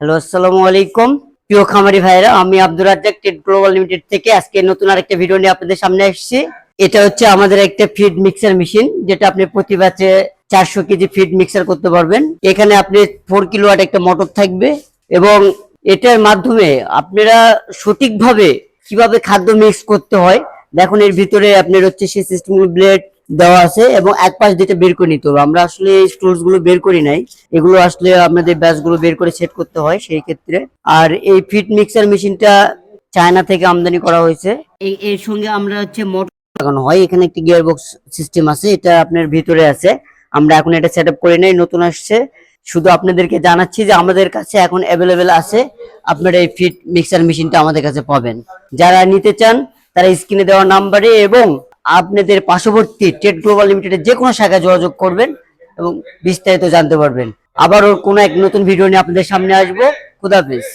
Hello, আসসালামু আলাইকুম। প্রিয় খামারি ভাইরা আমি Abdur Razzak Tate global limited থেকে আজকে নতুন আরেকটা ভিডিও নিয়ে আপনাদের সামনে এসেছি। এটা হচ্ছে আমাদের একটা ফিড মিক্সার মেশিন, যেটা আপনি প্রতি ব্যাচে চারশো কেজি ফিড মিক্সার করতে পারবেন। এখানে আপনি ফোর কিলো ওয়াট একটা মোটর থাকবে এবং এটার মাধ্যমে আপনারা সঠিকভাবে কীভাবে খাদ্য মিক্স করতে হয়, দেখুন এর ভিতরে আপনার হচ্ছে সেই সিস্টেম ব্লেড দেওয়া আছে এবং এক পাশ এটা বের করে নিতে হবে। আমরা আসলে স্টোর্সগুলো বের করি নাই। এগুলো আসলে আপনাদের ব্যাচগুলো বের করে সেট করতে হয় সেই ক্ষেত্রে। আর এই ফিট মিক্সার মেশিনটা চায়না থেকে আমদানি করা হয়েছে। এর সঙ্গে আমরা হচ্ছে মোটর লাগানো হয়। এখানে একটি গিয়ার বক্স সিস্টেম আছে। এটা আপনার ভিতরে আছে। আমরা এখন এটা সেট আপ করে নেই। নতুন আসছে। শুধু আপনাদেরকে জানাচ্ছি যে আমাদের কাছে এখন অ্যাভেলেবেল আছে। আপনারা এই ফিট মিক্সার মেশিনটা আমাদের কাছে পাবেন। যারা নিতে চান, তারা স্ক্রিনে দেওয়া নাম্বারে এবং আপনাদের পার্শ্ববর্তী টেট গ্লোবাল লিমিটেডের যে কোনো শাখায় যোগাযোগ করবেন এবং বিস্তারিত জানতে পারবেন। আবারও কোনো এক নতুন ভিডিও নিয়ে আপনাদের সামনে আসব। খুদাফিজ